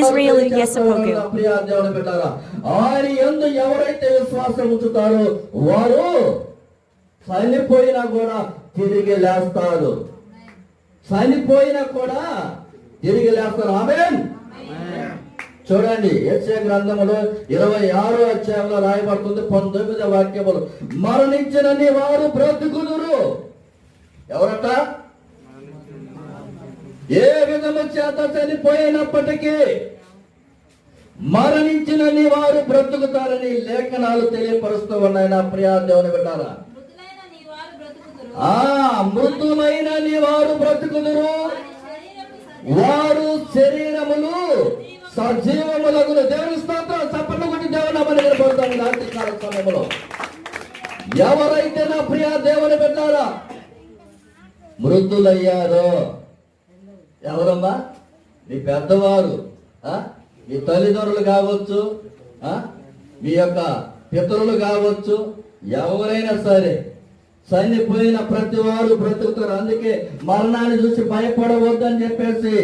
Israel Yesupogu. ప్రియ దేవుని ఆయన ఎందు ఎవరైతే విశ్వాసం ఉంచుతారో వారు చనిపోయినా కూడా తిరిగి లేస్తారు. చనిపోయినా కూడా తిరిగి లేస్తారు. ఆమె చూడండి యెషయా గ్రంథములో ఇరవై ఆరో అధ్యాయంలో రాయబడుతుంది పంతొమ్మిదో వాక్యములు. మరణించిన వారు బ్రతుకుదురు. ఎవరట? ఏ విధము చేత చనిపోయినప్పటికీ మరణించిన వారు బ్రతుకుతారని లేఖనాలు తెలియపరుస్తూ ఉన్నాయి నా ప్రియా దేవుని బిడ్డారా. ఆ మృతులైన వారు బ్రతుకుదురు. వారి శరీరములు సజీవములగును. దేవుని స్తోత్రం చప్పట్లు కొట్టి దేవుని అమలు నిలబడతాను రాత్రి కాల సమయంలో. ఎవరైతే నా ప్రియ దేవుని పెట్టారా మృతులయ్యారో ఎవరమ్మా మీ పెద్దవారు ఆ? మీ తల్లిదండ్రులు కావచ్చు ఆ? మీ యొక్క పితరులు కావచ్చు ఎవరైనా సరే చనిపోయిన ప్రతి వారు బ్రతుకుతారు అందుకే మరణాన్ని చూసి భయపడవద్దని చెప్పేసి